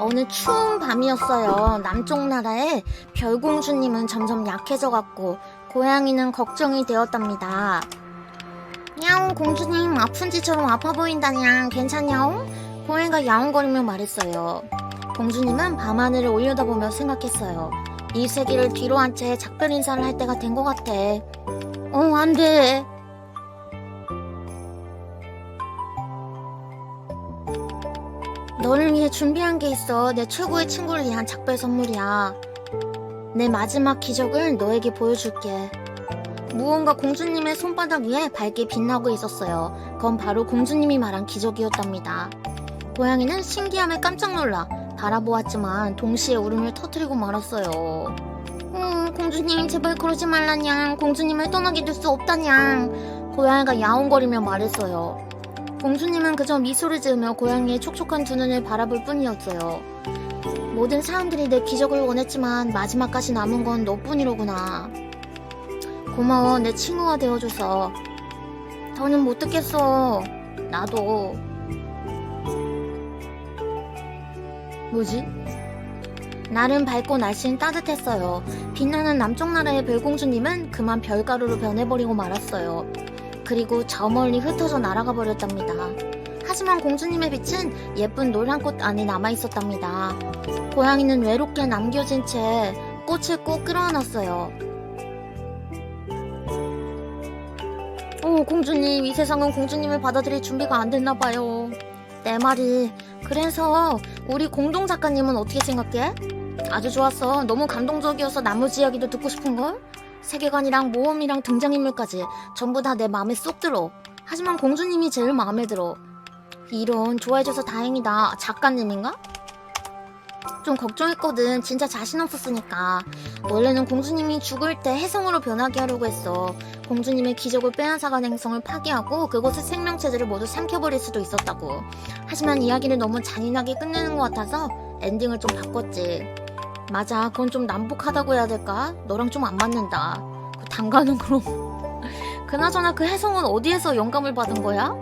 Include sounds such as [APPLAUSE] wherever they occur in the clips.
어느 추운 밤이었어요. 남쪽 나라의 별공주님은 점점 약해져갔고 고양이는 걱정이 되었답니다. 야옹 공주님 아픈지처럼 아파 보인다냥 괜찮냐옹? 고양이가 야옹거리며 말했어요. 공주님은 밤하늘을 올려다보며 생각했어요. 이 세계를 뒤로 한 채 작별 인사를 할 때가 된 것 같아. 어, 안 돼. 너를 위해 준비한 게 있어. 내 최고의 친구를 위한 작별 선물이야. 내 마지막 기적을 너에게 보여줄게. 무언가 공주님의 손바닥 위에 밝게 빛나고 있었어요. 그건 바로 공주님이 말한 기적이었답니다. 고양이는 신기함에 깜짝 놀라 바라보았지만 동시에 울음을 터뜨리고 말았어요. 음, 공주님 제발 그러지 말라냥. 공주님을 떠나게 될 수 없다냥. 고양이가 야옹거리며 말했어요. 공주님은 그저 미소를 지으며 고양이의 촉촉한 두 눈을 바라볼 뿐이었어요. 모든 사람들이 내 기적을 원했지만 마지막까지 남은 건 너뿐이로구나. 고마워, 내 친구가 되어줘서. 더는 못 듣겠어. 나도. 뭐지? 날은 밝고 날씨는 따뜻했어요. 빛나는 남쪽 나라의 별공주님은 그만 별가루로 변해버리고 말았어요. 그리고 저 멀리 흩어져 날아가 버렸답니다. 하지만 공주님의 빛은 예쁜 노란 꽃 안에 남아 있었답니다. 고양이는 외롭게 남겨진 채 꽃을 꼭 끌어안았어요. 어, 공주님, 이 세상은 공주님을 받아들일 준비가 안 됐나 봐요. 내 말이. 그래서 우리 공동 작가님은 어떻게 생각해? 아주 좋았어. 너무 감동적이어서 나머지 이야기도 듣고 싶은걸? 세계관이랑 모험이랑 등장인물까지 전부 다 내 마음에 쏙 들어. 하지만 공주님이 제일 마음에 들어. 이런 좋아해줘서 다행이다. 작가님인가? 좀 걱정했거든. 진짜 자신 없었으니까. 원래는 공주님이 죽을 때 해성으로 변하게 하려고 했어. 공주님의 기적을 빼앗아간 행성을 파괴하고 그곳의 생명체들을 모두 삼켜버릴 수도 있었다고. 하지만 이야기를 너무 잔인하게 끝내는 것 같아서 엔딩을 좀 바꿨지. 맞아, 그건 좀 난폭하다고 해야 될까? 너랑 좀 안 맞는다. 그 단가는 그럼. [LAUGHS] 그나저나 그 해성은 어디에서 영감을 받은 거야?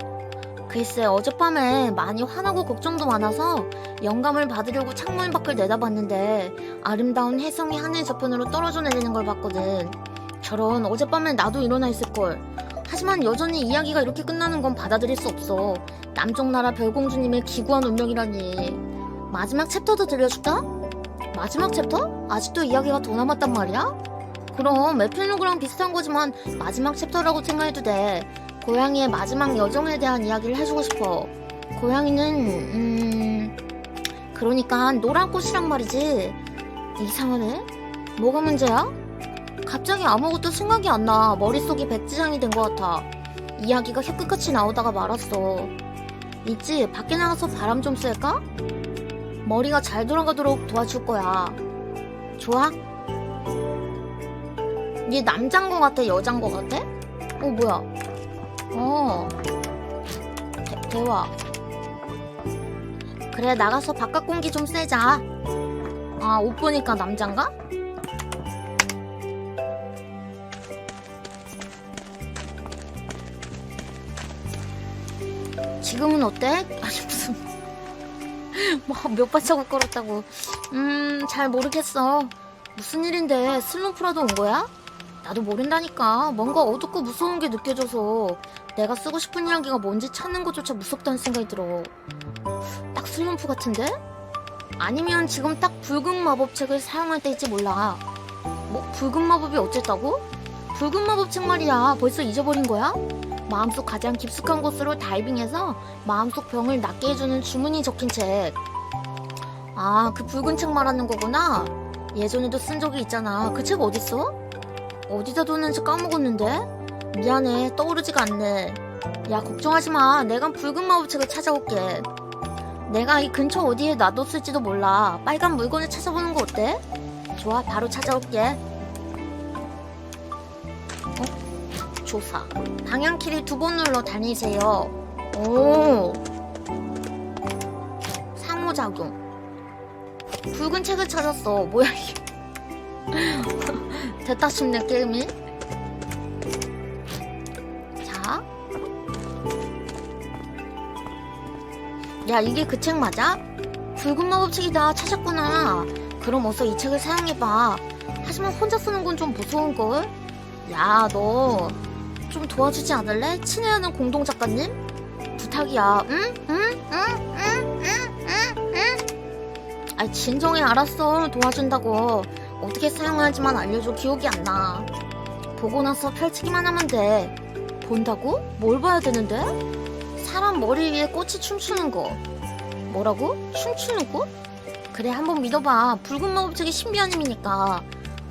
글쎄, 어젯밤에 많이 화나고 걱정도 많아서 영감을 받으려고 창문 밖을 내다봤는데 아름다운 해성이 하늘 저편으로 떨어져 내리는 걸 봤거든. 저런 어젯밤엔 나도 일어나 있을걸. 하지만 여전히 이야기가 이렇게 끝나는 건 받아들일 수 없어. 남쪽 나라 별공주님의 기구한 운명이라니. 마지막 챕터도 들려줄까? 마지막 챕터? 아직도 이야기가 더 남았단 말이야? 그럼 에필로그랑 비슷한 거지만 마지막 챕터라고 생각해도 돼. 고양이의 마지막 여정에 대한 이야기를 해주고 싶어. 고양이는 음 그러니까 노란 꽃이란 말이지. 이상하네. 뭐가 문제야? 갑자기 아무것도 생각이 안 나. 머릿속이 백지장이 된 것 같아. 이야기가 혀끝같이 나오다가 말았어. 있지? 밖에 나가서 바람 좀 쐴까? 머리가 잘 돌아가도록 도와줄 거야. 좋아? 얘 남잔 거 같아? 여잔 거 같아? 어, 뭐야? 어. 대, 대화. 그래, 나가서 바깥 공기 좀 쐬자. 아, 옷 보니까 남잔가? 지금은 어때? [LAUGHS] 아니, 무슨. 뭐, 몇 발자국 걸었다고. 음, 잘 모르겠어. 무슨 일인데, 슬럼프라도 온 거야? 나도 모른다니까. 뭔가 어둡고 무서운 게 느껴져서 내가 쓰고 싶은 이야기가 뭔지 찾는 것조차 무섭다는 생각이 들어. 딱 슬럼프 같은데? 아니면 지금 딱 붉은 마법책을 사용할 때일지 몰라. 뭐, 붉은 마법이 어쨌다고? 붉은 마법책 말이야. 벌써 잊어버린 거야? 마음속 가장 깊숙한 곳으로 다이빙해서 마음속 병을 낫게 해주는 주문이 적힌 책. 아, 그 붉은 책 말하는 거구나. 예전에도 쓴 적이 있잖아. 그 책 어딨어? 어디다 뒀는지 까먹었는데? 미안해, 떠오르지가 않네. 야, 걱정하지 마. 내가 붉은 마법책을 찾아올게. 내가 이 근처 어디에 놔뒀을지도 몰라. 빨간 물건을 찾아보는 거 어때? 좋아, 바로 찾아올게. 조사. 방향키를 두 번 눌러 다니세요. 오. 상호작용. 붉은 책을 찾았어. 뭐야, 이게. [LAUGHS] 됐다 싶네 게임이 자. 야 이게 그 책 맞아? 붉은 마법책이다 찾았구나. 그럼 어서 이 책을 사용해봐. 하지만 혼자 쓰는 건 좀 무서운걸? 야, 너 좀 도와주지 않을래? 친애하는 공동 작가님? 부탁이야. 응? 응? 응? 응? 응? 응? 응? 아이, 진정해. 알았어. 도와준다고. 어떻게 사용하는지만 알려줘. 기억이 안 나. 보고 나서 펼치기만 하면 돼. 본다고? 뭘 봐야 되는데? 사람 머리 위에 꽃이 춤추는 거. 뭐라고? 춤추는 꽃? 그래, 한번 믿어봐. 붉은 마법책이 신비한 힘이니까.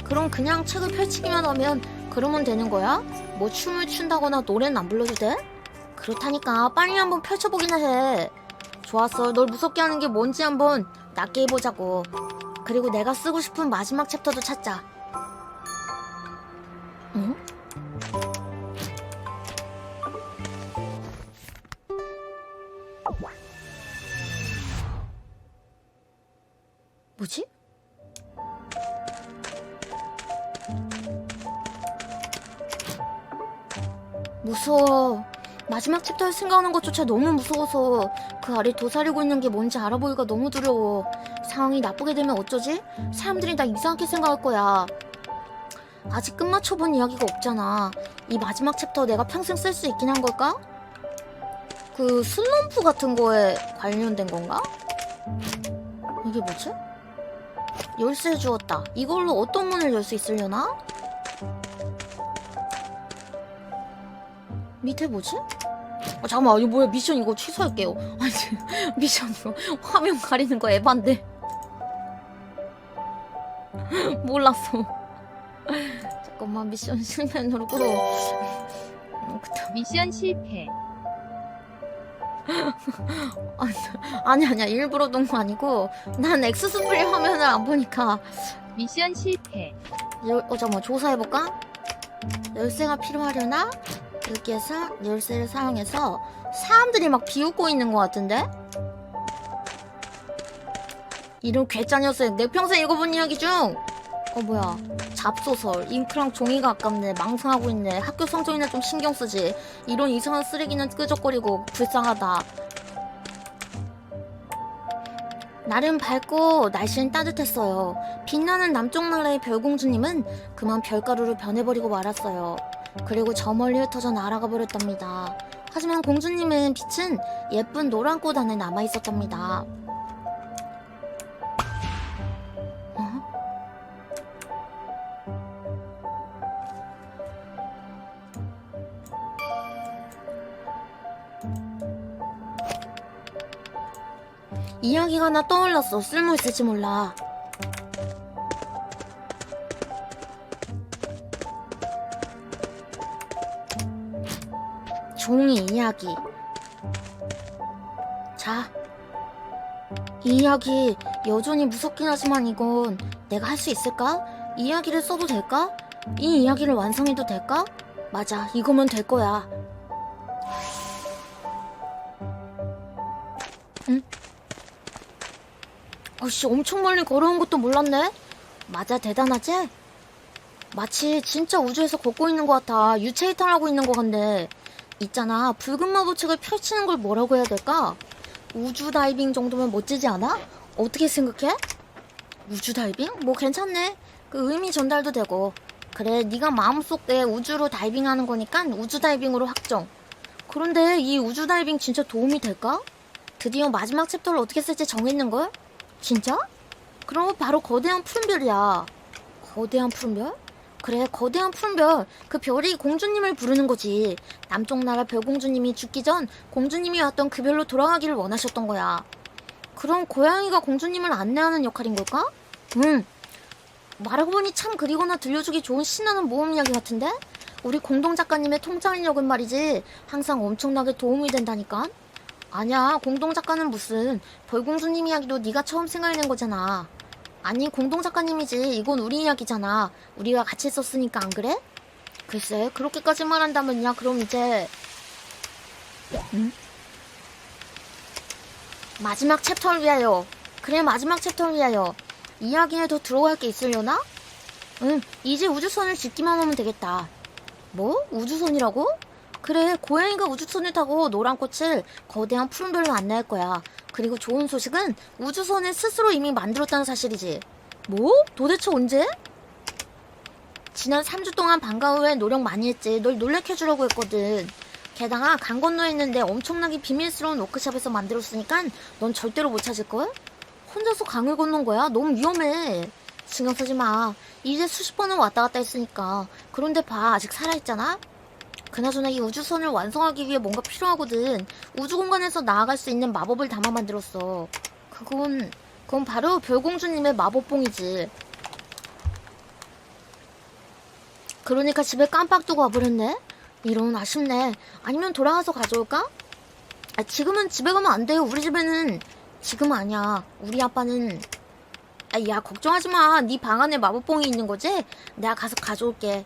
그럼 그냥 책을 펼치기만 하면 그러면 되는 거야? 뭐 춤을 춘다거나 노래는 안 불러도 돼? 그렇다니까 빨리 한번 펼쳐보기나 해. 좋았어. 널 무섭게 하는 게 뭔지 한번 낫게 해보자고. 그리고 내가 쓰고 싶은 마지막 챕터도 찾자. 응? 뭐지? 무서워. 마지막 챕터를 생각하는 것조차 너무 무서워서 그 아래 도사리고 있는 게 뭔지 알아보기가 너무 두려워. 상황이 나쁘게 되면 어쩌지? 사람들이 나 이상하게 생각할 거야. 아직 끝마쳐본 이야기가 없잖아. 이 마지막 챕터 내가 평생 쓸 수 있긴 한 걸까? 그 슬럼프 같은 거에 관련된 건가? 이게 뭐지? 열쇠 주었다. 이걸로 어떤 문을 열 수 있으려나? 밑에 뭐지? 아, 잠깐만, 이거 뭐야? 미션 이거 취소할게요. [LAUGHS] 아니, 미션 이거 화면 가리는 거 에반데. [LAUGHS] 몰랐어. [LAUGHS] 잠깐만, 미션 실패 누르고. 미션 실패. 아니, 아니야. 일부러 둔 거 아니고. 난 엑스스프리 화면을 안 보니까. 미션 실패. 열, 어, 잠깐만, 조사해볼까? 열쇠가 필요하려나? 여기에서 열쇠를 사용해서 사람들이 막 비웃고 있는 것 같은데? 이런 괴짜 녀석, 내 평생 읽어본 이야기 중! 어, 뭐야. 잡소설, 잉크랑 종이가 아깝네, 망상하고 있네, 학교 성적이나 좀 신경 쓰지. 이런 이상한 쓰레기는 끄적거리고 불쌍하다. 날은 밝고 날씨는 따뜻했어요. 빛나는 남쪽 나라의 별공주님은 그만 별가루로 변해버리고 말았어요. 그리고 저 멀리 흩어져 날아가 버렸답니다. 하지만 공주님은 빛은 예쁜 노란 꽃 안에 남아 있었답니다. 어? 이야기가 하나 떠올랐어. 쓸모 있을지 몰라. 종이 이야기. 자. 이 이야기 여전히 무섭긴 하지만 이건 내가 할 수 있을까? 이 이야기를 써도 될까? 이 이야기를 완성해도 될까? 맞아, 이거면 될 거야. 응? 어씨, 엄청 멀리 걸어온 것도 몰랐네? 맞아, 대단하지? 마치 진짜 우주에서 걷고 있는 것 같아. 유체 이탈하고 있는 것 같네. 있잖아. 붉은 마법책을 펼치는 걸 뭐라고 해야 될까? 우주 다이빙 정도면 멋지지 않아? 어떻게 생각해? 우주 다이빙? 뭐 괜찮네. 그 의미 전달도 되고. 그래, 네가 마음속에 우주로 다이빙하는 거니까 우주 다이빙으로 확정. 그런데 이 우주 다이빙 진짜 도움이 될까? 드디어 마지막 챕터를 어떻게 쓸지 정했는 걸? 진짜? 그럼 바로 거대한 푸른별이야. 거대한 푸른별? 그래, 거대한 푸른별. 그 별이 공주님을 부르는 거지. 남쪽 나라 별공주님이 죽기 전 공주님이 왔던 그 별로 돌아가기를 원하셨던 거야. 그럼 고양이가 공주님을 안내하는 역할인 걸까? 응. 말하고 보니 참 그리거나 들려주기 좋은 신나는 모험 이야기 같은데? 우리 공동 작가님의 통찰력은 말이지 항상 엄청나게 도움이 된다니까? 아니야, 공동 작가는 무슨 벌공주님 이야기도 네가 처음 생각해낸 거잖아. 아니, 공동 작가님이지. 이건 우리 이야기잖아. 우리가 같이 썼으니까 안 그래? 글쎄, 그렇게까지 말한다면야, 그럼 이제. 응? 마지막 챕터를 위하여. 그래, 마지막 챕터를 위하여. 이야기에 더 들어갈 게 있으려나? 응, 이제 우주선을 짓기만 하면 되겠다. 뭐? 우주선이라고? 그래, 고양이가 우주선을 타고 노란 꽃을 거대한 푸른 별로 안내할 거야. 그리고 좋은 소식은 우주선을 스스로 이미 만들었다는 사실이지. 뭐? 도대체 언제? 지난 3주 동안 방과 후에 노력 많이 했지. 널 놀래켜주려고 했거든. 게다가 강 건너에 있는데 엄청나게 비밀스러운 워크샵에서 만들었으니까 넌 절대로 못 찾을걸? 혼자서 강을 건넌 거야? 너무 위험해. 신경 쓰지 마. 이제 수십 번은 왔다 갔다 했으니까. 그런데 봐, 아직 살아있잖아? 그나저나 이 우주선을 완성하기 위해 뭔가 필요하거든. 우주 공간에서 나아갈 수 있는 마법을 담아 만들었어. 그건, 그건 바로 별공주님의 마법봉이지. 그러니까 집에 깜빡 두고 와버렸네? 이런 아쉽네. 아니면 돌아가서 가져올까? 아, 지금은 집에 가면 안 돼요. 우리 집에는 지금 아니야. 우리 아빠는 아, 야 걱정하지 마. 네 방 안에 마법봉이 있는 거지? 내가 가서 가져올게.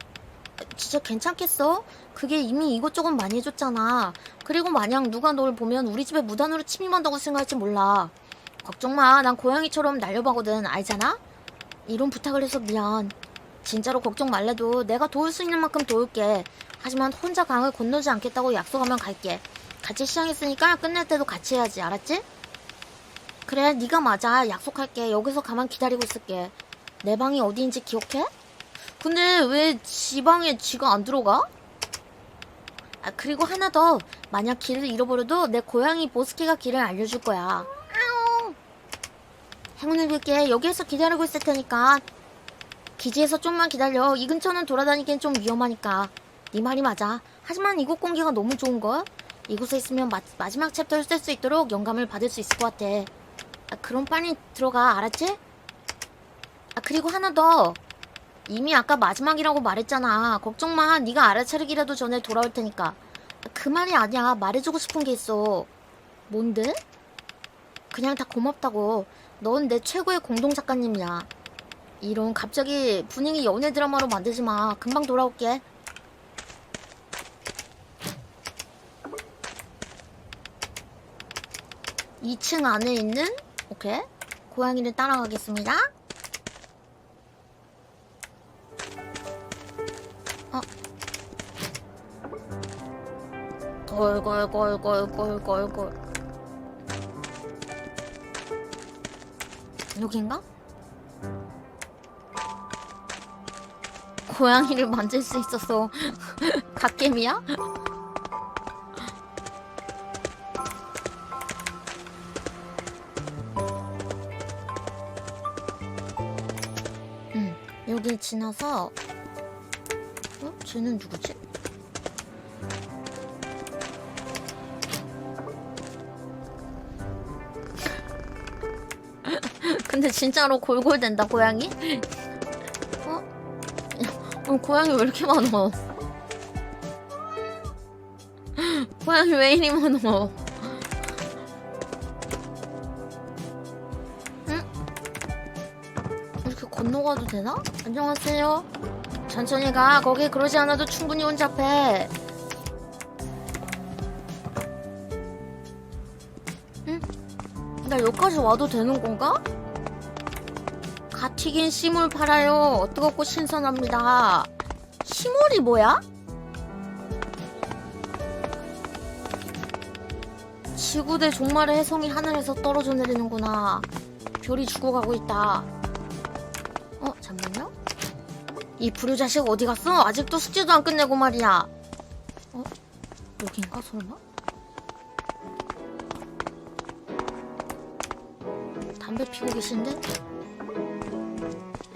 아, 진짜 괜찮겠어? 그게 이미 이것저것 많이 해줬잖아. 그리고 만약 누가 널 보면 우리 집에 무단으로 침입한다고 생각할지 몰라. 걱정 마. 난 고양이처럼 날려봐거든. 알잖아? 이런 부탁을 해서 미안. 진짜로 걱정 말래도 내가 도울 수 있는 만큼 도울게. 하지만 혼자 강을 건너지 않겠다고 약속하면 갈게. 같이 시작했으니까 끝낼 때도 같이 해야지. 알았지? 그래, 네가 맞아. 약속할게. 여기서 가만 기다리고 있을게. 내 방이 어디인지 기억해? 근데 왜 지 방에 지가 안 들어가? 아, 그리고 하나 더. 만약 길을 잃어버려도 내 고양이 보스키가 길을 알려줄 거야. 행운을 빌게. 여기에서 기다리고 있을 테니까. 기지에서 좀만 기다려. 이 근처는 돌아다니기엔 좀 위험하니까. 네 말이 맞아. 하지만 이곳 공기가 너무 좋은걸? 이곳에 있으면 마, 마지막 챕터를 쓸 수 있도록 영감을 받을 수 있을 것 같아. 아, 그럼 빨리 들어가. 알았지? 아, 그리고 하나 더. 이미 아까 마지막이라고 말했잖아. 걱정 마. 네가 알아차리기라도 전에 돌아올 테니까. 그 말이 아니야. 말해주고 싶은 게 있어. 뭔데? 그냥 다 고맙다고. 넌 내 최고의 공동 작가님이야. 이런 갑자기 분위기 연애 드라마로 만들지 마. 금방 돌아올게. 이층 안에 있는 오케이 고양이를 따라가겠습니다. 걸걸걸걸걸걸걸 여긴가? 고양이를 만질 수 있어서 [LAUGHS] 갓겜이야? 응, 여기 지나서 어? 쟤는 누구지? 근데 진짜로 골골댄다 고양이? 어? 야, 어, 고양이 왜 이렇게 많어? 고양이 왜 이리 많어? 응? 이렇게 건너가도 되나? 안녕하세요. 천천히 가. 거기 그러지 않아도 충분히 혼잡해. 응? 나 여기까지 와도 되는 건가? 갓 튀긴 씨물 팔아요. 뜨겁고 신선합니다. 시물이 뭐야? 지구대 종말의 해성이 하늘에서 떨어져 내리는구나. 별이 죽어가고 있다. 어, 잠깐만요. 이 불효 자식 어디 갔어? 아직도 숙제도 안 끝내고 말이야. 어? 여긴가 설마? 담배 피고 계신데?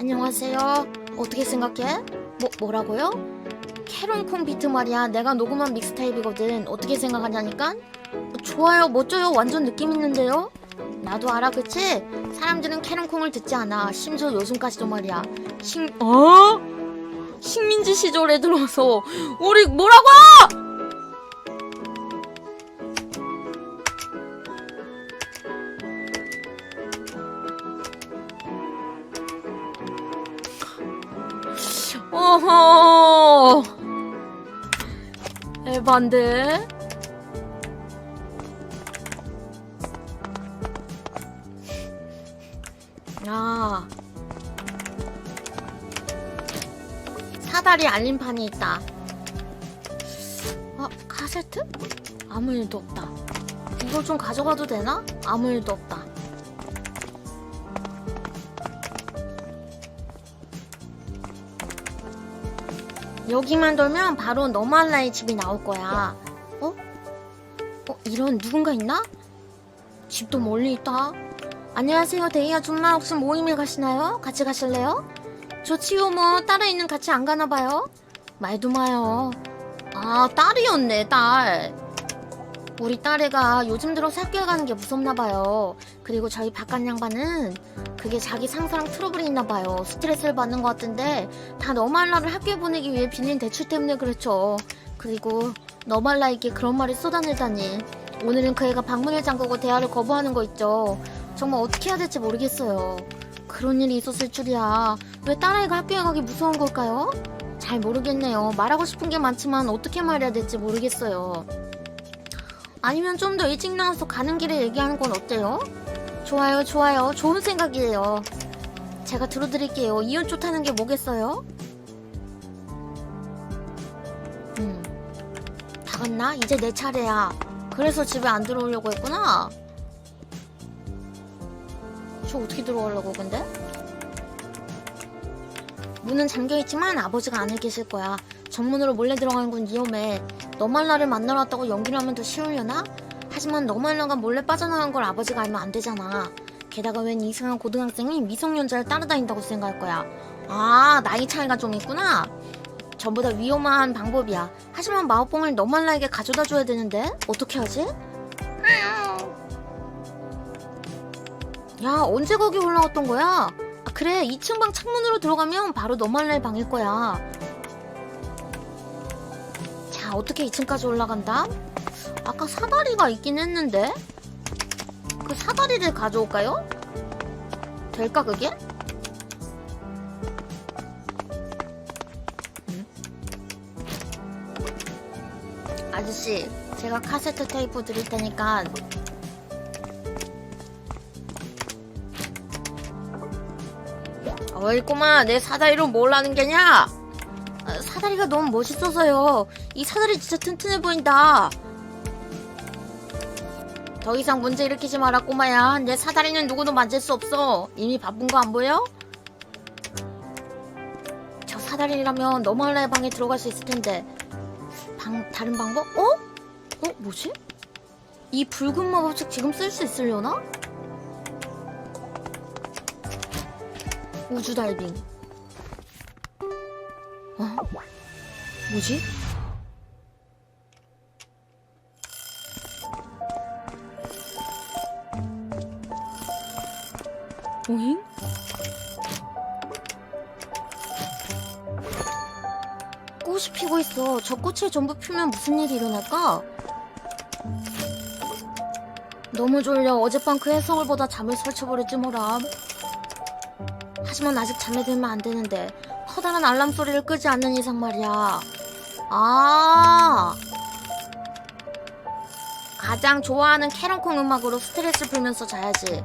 안녕하세요. 어떻게 생각해? 뭐, 뭐라고요? 캐런콩 비트 말이야. 내가 녹음한 믹스테이프거든. 어떻게 생각하냐니까? 좋아요. 멋져요. 완전 느낌 있는데요? 나도 알아, 그치? 사람들은 캐런콩을 듣지 않아. 심지어 요즘까지도 말이야. 식, 어? 식민지 시절에 들어서 우리 뭐라고? 에반데 야 사다리 알림판이 있다 어 카세트? 아무 일도 없다 이걸 좀 가져가도 되나? 아무 일도 없다. 여기만 돌면 바로 너말라의 집이 나올 거야. 어? 어, 이런 누군가 있나? 집도 멀리 있다. 안녕하세요, 데이 아줌마. 혹시 모임에 가시나요? 같이 가실래요? 좋지요, 뭐. 딸에 있는 같이 안 가나 봐요. 말도 마요. 아, 딸이었네, 딸. 우리 딸애가 요즘 들어 학교에 가는 게 무섭나 봐요. 그리고 저희 바깥 양반은 그게 자기 상사랑 트러블이 있나 봐요. 스트레스를 받는 것 같은데 다 너말라를 학교에 보내기 위해 빌린 대출 때문에 그렇죠. 그리고 너말라에게 그런 말을 쏟아내다니. 오늘은 그 애가 방문을 잠그고 대화를 거부하는 거 있죠. 정말 어떻게 해야 될지 모르겠어요. 그런 일이 있었을 줄이야. 왜 딸아이가 학교에 가기 무서운 걸까요? 잘 모르겠네요. 말하고 싶은 게 많지만 어떻게 말해야 될지 모르겠어요. 아니면 좀 더 일찍 나와서 가는 길에 얘기하는 건 어때요? 좋아요, 좋아요. 좋은 생각이에요. 제가 들어드릴게요. 이혼 좋다는 게 뭐겠어요? 음. 다 갔나? 이제 내 차례야. 그래서 집에 안 들어오려고 했구나. 저 어떻게 들어오려고 근데? 문은 잠겨있지만 아버지가 안에 계실 거야. 정문으로 몰래 들어가는 건 위험해. 너말라를 만나러 왔다고 연기를 하면 더 쉬우려나? 하지만 너말라가 몰래 빠져나간 걸 아버지가 알면 안 되잖아. 게다가 웬 이상한 고등학생이 미성년자를 따라다닌다고 생각할 거야. 아, 나이 차이가 좀 있구나. 전부 다 위험한 방법이야. 하지만 마법봉을 너말라에게 가져다 줘야 되는데 어떻게 하지? 야, 언제 거기 올라왔던 거야? 아, 그래, 2층 방 창문으로 들어가면 바로 너말라의 방일 거야. 자, 어떻게 2층까지 올라간다? 아까 사다리가 있긴 했는데? 그 사다리를 가져올까요? 될까, 그게? 음? 아저씨, 제가 카세트 테이프 드릴 테니까 어이 꼬마 내 사다리로 뭘 하는 게냐? 아, 사다리가 너무 멋있어서요 이 사다리 진짜 튼튼해 보인다 더 이상 문제 일으키지 마라 꼬마야 내 사다리는 누구도 만질 수 없어 이미 바쁜 거 안 보여? 저 사다리라면 너말라의 방에 들어갈 수 있을 텐데 방 다른 방법? 어? 어 뭐지? 이 붉은 마법책 지금 쓸 수 있으려나? 우주 다이빙. 어? 뭐지? 오잉? 꽃이 피고 있어. 저 꽃을 전부 피면 무슨 일이 일어날까? 너무 졸려. 어젯밤 그 해성을보다 잠을 설쳐버렸지 뭐람. 하지만 아직 잠에 들면 안 되는데 커다란 알람 소리를 끄지 않는 이상 말이야. 아. 가장 좋아하는 캐런콩 음악으로 스트레스 풀면서 자야지.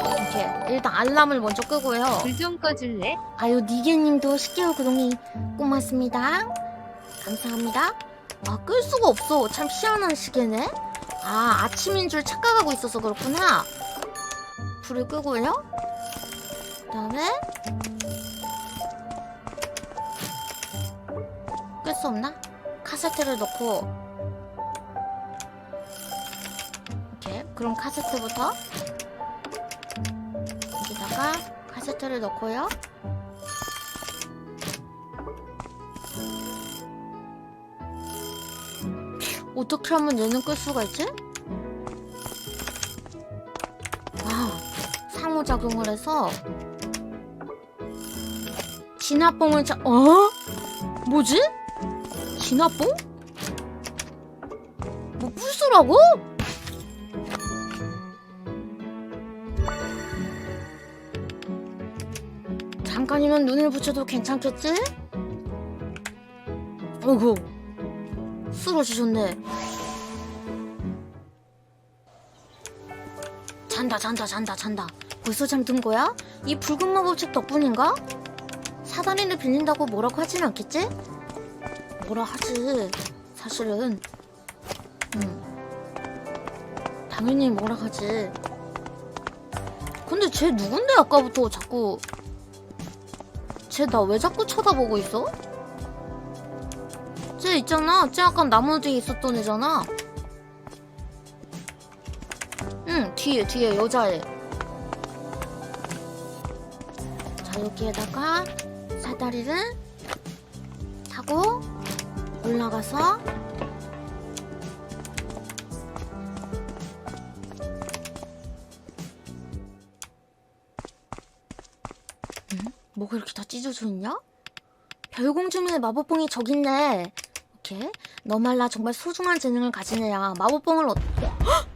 이렇게 일단 알람을 먼저 끄고요. 불 좀 꺼줄래? 아유 니게님도 10개월 구독이 고맙습니다. 감사합니다. 아 끌 수가 없어. 참 희한한 시계네. 아 아침인 줄 착각하고 있어서 그렇구나. 불을 끄고요. 그다음에 끌 수 없나? 카세트를 넣고 이렇게 그럼 카세트부터 여기다가 카세트를 넣고요. 어떻게 하면 얘는 끌 수가 있지? 아, 상호작용을 해서 진화뽕을 자, 어? 뭐지? 진화뽕? 뭐 풀수라고? 잠깐이면 눈을 붙여도 괜찮겠지? 어구 쓰러지셨네. 잔다, 잔다, 잔다, 잔다. 벌써 잠든 거야? 이 붉은 마법책 덕분인가? 사다리를 빌린다고 뭐라고 하진 않겠지? 뭐라 하지. 사실은. 음. 당연히 뭐라 하지. 근데 쟤 누군데 아까부터 자꾸 쟤 나 왜 자꾸 쳐다보고 있어? 쟤 있잖아. 쟤 아까 나무 뒤에 있었던 애잖아. 응, 뒤에 뒤에 여자애. 자 여기에다가 사다리를 타고 올라가서 찢어져 있냐? 별공주의 마법봉이 저기 있네. 이렇게 너말라 정말 소중한 재능을 가진 애야. 마법봉을 어... 헉!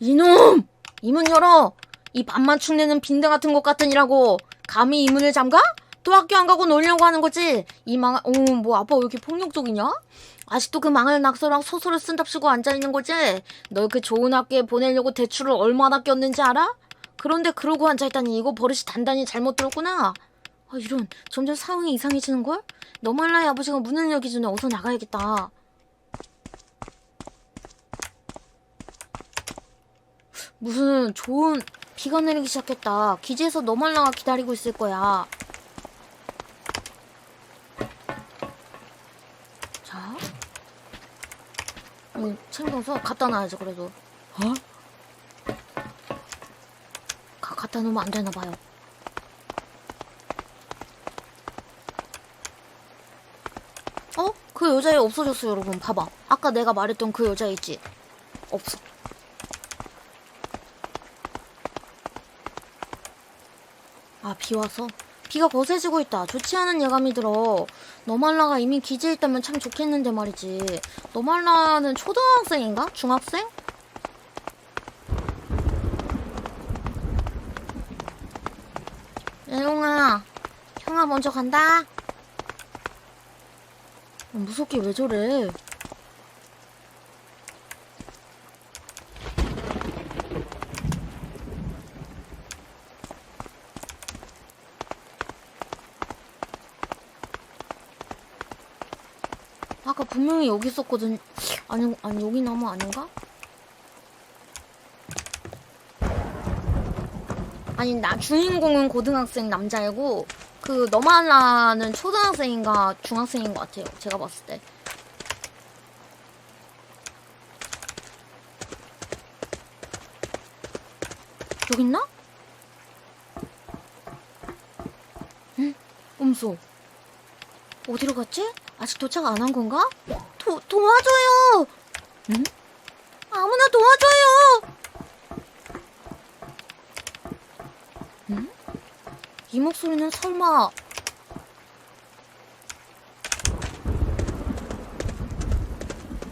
이놈! 이문 열어! 이 밥만 축내는 빈대 같은 것 같으니라고 감히 이 문을 잠가? 또 학교 안 가고 놀려고 하는 거지? 이 망... 어, 뭐 아빠 왜 이렇게 폭력적이냐? 아직도 그 망할 낙서랑 소설을 쓴답시고 앉아있는 거지? 널 그 좋은 학교에 보내려고 대출을 얼마나 꼈는지 알아? 그런데 그러고 앉아있다니 이거 버릇이 단단히 잘못 들었구나. 아 이런 점점 상황이 이상해지는걸? 너말라의 아버지가 문을 열기 전에 어서 나가야겠다. 무슨 좋은 비가 내리기 시작했다. 기지에서 너말라가 기다리고 있을 거야. 자. 음, 챙겨서 갖다 놔야지 그래도. 어? 가, 갖다 놓으면 안 되나 봐요. 어? 그 여자애 없어졌어, 여러분. 봐봐. 아까 내가 말했던 그 여자 있지? 없어. 아, 비 와서? 비가 거세지고 있다. 좋지 않은 예감이 들어. 너말라가 이미 기지에 있다면 참 좋겠는데 말이지. 너말라는 초등학생인가? 중학생? 애용아, 형아 먼저 간다. 어, 무섭게 왜 저래? 아까 분명히 여기 있었거든. 아니, 아니 여기 나무 아닌가? 아니 나 주인공은 고등학생 남자이고 그 너말라는 초등학생인가 중학생인 것 같아요. 제가 봤을 때. 여기 있나? 응? 음소. 어디로 갔지? 아직 도착 안 한 건가? 도, 도와줘요! 응? 아무나 도와줘요! 이 목소리는 설마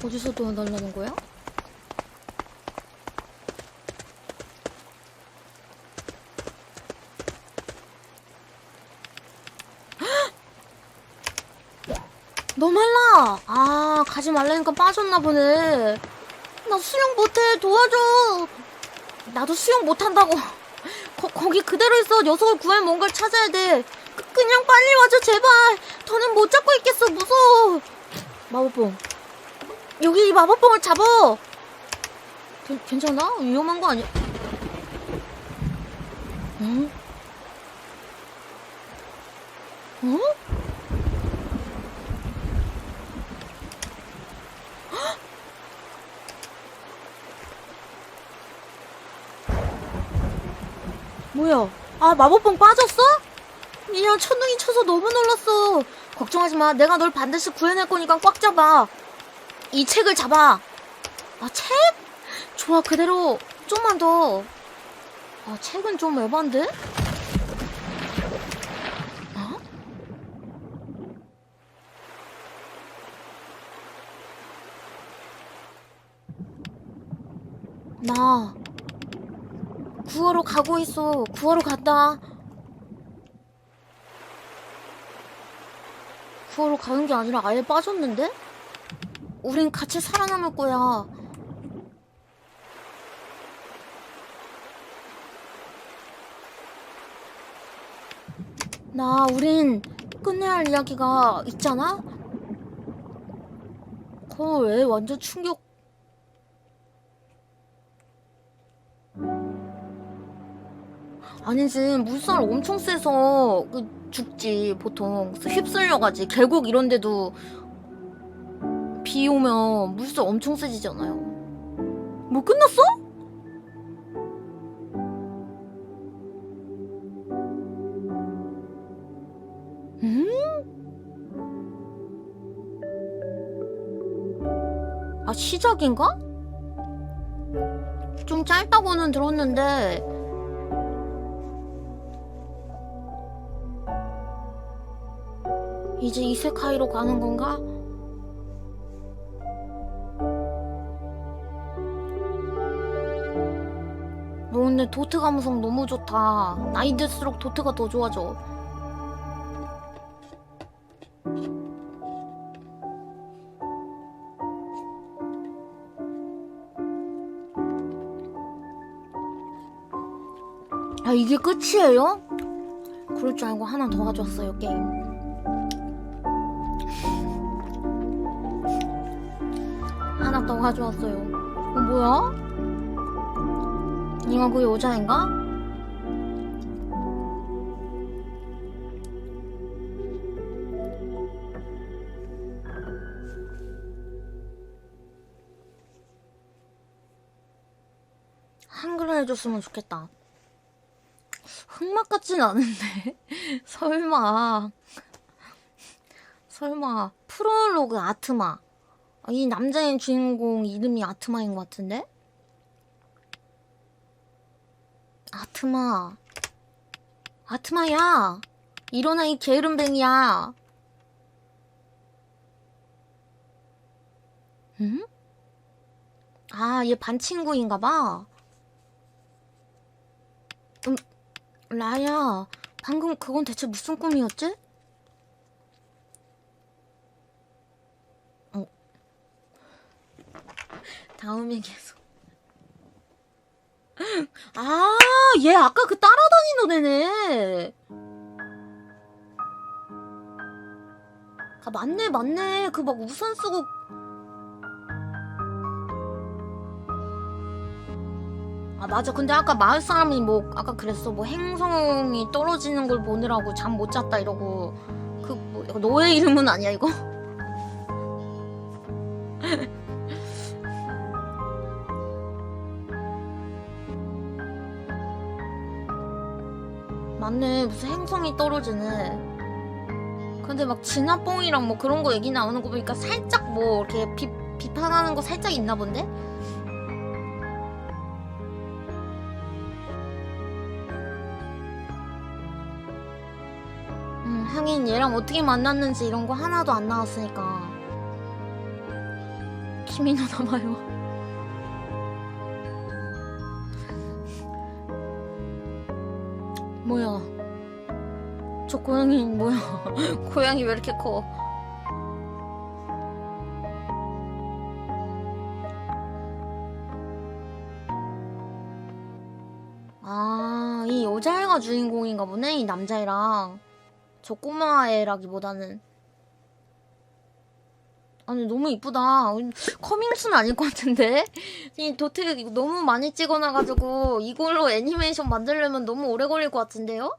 어디서 도와달라는 거야? 너 말라! 아, 가지 말라니까 빠졌나 보네. 나 수영 못해. 도와줘. 나도 수영 못한다고. 거, 거기 그대로 있어. 녀석을 구할 뭔가를 찾아야 돼. 그, 그냥 빨리 와줘, 제발. 더는 못 잡고 있겠어. 무서워. 마법봉. 여기 이 마법봉을 잡아. 괜- 괜찮아? 위험한 거 아니야? 응? 응? 뭐야? 아, 마법봉 빠졌어? 미안, 천둥이 쳐서 너무 놀랐어. 걱정하지 마. 내가 널 반드시 구해낼 거니까 꽉 잡아. 이 책을 잡아. 아, 책? 좋아, 그대로. 좀만 더. 아, 책은 좀 에반데? 어? 나 구하러 가고 있어. 구하러 간다. 구하러 가는 게 아니라 아예 빠졌는데? 우린 같이 살아남을 거야. 나, 우린 끝내야 할 이야기가 있잖아? 헐애 완전 충격 아니지 물살 엄청 세서 그 죽지 보통 휩쓸려가지 계곡 이런 데도 비 오면 물살 엄청 세지잖아요 뭐 끝났어? 음? 아 시작인가? 좀 짧다고는 들었는데 이제 이세카이로 가는 건가? 너 근데 도트 감성 너무 좋다. 나이 들수록 도트가 더 좋아져. 아 이게 끝이에요? 그럴 줄 알고 하나 더 가져왔어요 게임. 더 가져왔어요. 어, 뭐야? 이거 그 여자인가? 한글로 해줬으면 좋겠다. 흑막 같진 않은데 [LAUGHS] 설마 설마 프롤로그 아트마 아, 이 남자인 주인공 이름이 아트마인 것 같은데? 아트마. 아트마야! 일어나 이 게으름뱅이야! 응? 아 얘 반친구인가 봐. 음 라야 방금 그건 대체 무슨 꿈이었지? 다음에 계속 [LAUGHS] 아, 얘 아까 그 따라다니는 애네. 아, 맞네, 맞네. 그 막 우산 쓰고. 아, 맞아. 근데 아까 마을 사람이 뭐, 아까 그랬어. 뭐 행성이 떨어지는 걸 보느라고 잠 못 잤다 이러고. 그, 뭐, 너의 이름은 아니야, 이거? 맞네 무슨 행성이 떨어지네. 근데 막 진화뽕이랑 뭐 그런 거 얘기 나오는 거 보니까 살짝 뭐 이렇게 비, 비판하는 거 살짝 있나 본데? 음, 하긴 얘랑 어떻게 만났는지 이런 거 하나도 안 나왔으니까. [LAUGHS] 키미노 나봐요 뭐야? 저 고양이 뭐야? [LAUGHS] 고양이 왜 이렇게 커? 아, 이 여자애가 주인공인가 보네, 이 남자애랑. 저 꼬마애라기보다는. 아니, 너무 이쁘다. 커밍순 아닐 것 같은데? 이 도트 너무 많이 찍어놔가지고, 이걸로 애니메이션 만들려면 너무 오래 걸릴 것 같은데요?